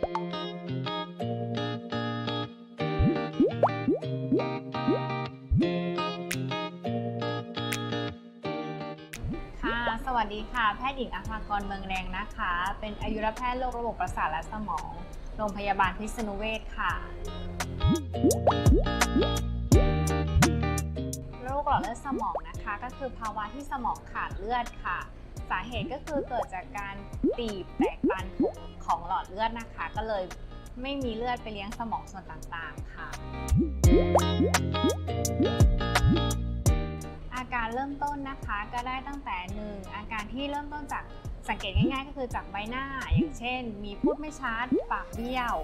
ค่ะ สวัสดีค่ะ แพทย์หญิงอภากรเมืองแรงนะคะ เป็นอายุรแพทย์โรคระบบประสาทและสมอง โรงพยาบาลพิษณุเวชค่ะโรคหลอดเลือดสมองนะคะ ก็คือภาวะที่สมองขาดเลือดค่ะ สาเหตุก็คือเกิดจากการตีบแตกตันของ อดเลือดนะคะ ก็เลยไม่มีเลือดไปเลี้ยงสมองส่วนต่างๆ ค่ะ อาการเริ่มต้นนะคะก็ได้ตั้งแต่หนึ่งอาการที่เริ่มต้นจากสังเกตง่ายๆ ก็คือจากใบหน้า อย่างเช่น มีพูดไม่ชัดปากเบี้ยว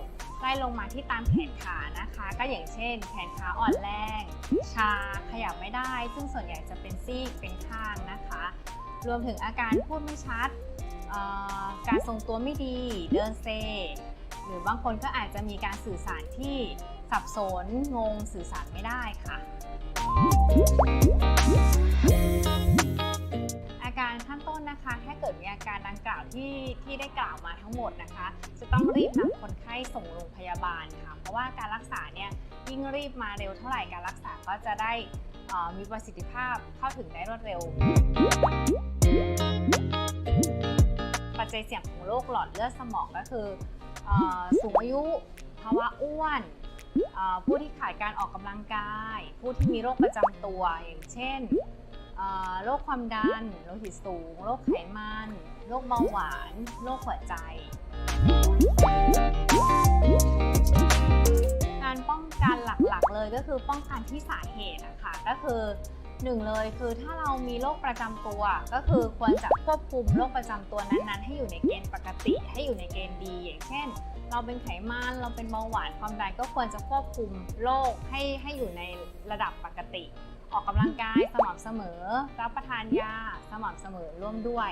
ไล่ลงมาที่ตามแขนขานะคะ ก็อย่างเช่น แขนขาอ่อนแรง ชาขยับไม่ได้ ซึ่งส่วนใหญ่จะเป็นซีกเป็นข้างนะคะ รวมถึงอาการพูดไม่ชัด การทรงตัวไม่ดีเดินเซ หรือบางคนก็อาจจะมีการสื่อสารที่สับสนงงสื่อสารไม่ได้ค่ะ อาการขั้นต้นนะคะถ้าเกิดมีอาการดังกล่าวที่ที่ได้กล่าวมาทั้งหมดนะคะ จะต้องรีบนำคนไข้ส่งโรงพยาบาลค่ะ เพราะว่าการรักษาเนี่ยยิ่งรีบมาเร็วเท่าไหร่การรักษาก็จะได้มีประสิทธิภาพเข้าถึงได้รวดเร็ว จจัยเสี่ยงของโรคหลอดเลือดสมองก็คืออสูงอายุภาวะอ้วนผู้ที่ขาดการออกกำลังกาย ผู้ที่มีโรคประจำตัวอย่างเช่นโรคความดันโลหิตสูง โรคไขมันโรคเบาหวานโรคหัวใจ การป้องกันหลักๆเลยก็คือป้องกันที่สาเหตุนะคะก็คือ หนึ่งเลยคือถ้าเรามีโรคประจำตัว ก็คือควรจะควบคุมโรคประจำตัวนั้นๆ ให้อยู่ในเกณฑ์ปกติ ให้อยู่ในเกณฑ์ดี อย่างเช่น เราเป็นไขมันเราเป็นเบาหวานความดันก็ควรจะควบคุมโรคให้ให้อยู่ในระดับปกติ ออกกำลังกายสม่ำเสมอ รับประทานยาสม่ำเสมอร่วมด้วย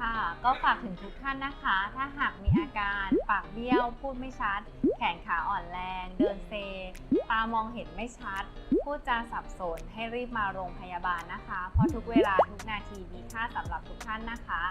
ค่ะก็ฝากถึงทุกท่านนะคะ ถ้าหากมีอาการปากเบี้ยว พูดไม่ชัด แขนขาอ่อนามองเห็นไม่ชัด พูดจาสับสนให้รีบมาโรงพยาบาลนะคะ เพราะทุกเวลาทุกนาทีมีค่าสำหรับทุกท่านนะคะ